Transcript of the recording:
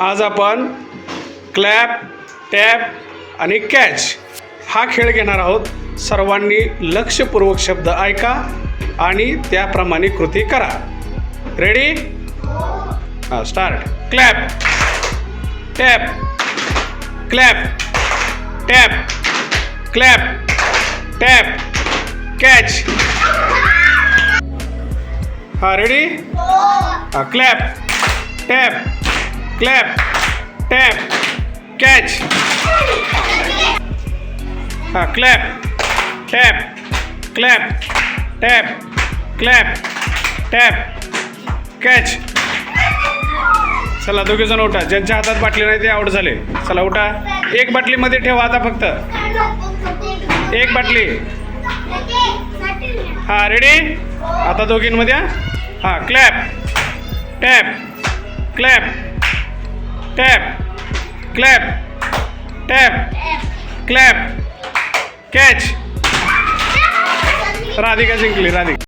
आज आपण clap tap आणि कॅच हा खेळ घेणार आहोत. सर्वांनी लक्षपूर्वक शब्द ऐका आणि त्याप्रमाणे कृती करा. रेडी हां start clap tap clap tap clap tap catch हा रेडी हा clap tap clap tap catch हा clap tap clap tap clap tap catch चला दोघे जण उठा. ज्यांच्या हातात बाटली नाही ते आउट झाले. चला उठा. एक बाटलीमध्ये ठेवा आता फक्त. एक बाटली. हा रेडी आता दोघींमध्ये हा. Clap tap clap tap clap tap clap catch Radhika जिंकली राधिका.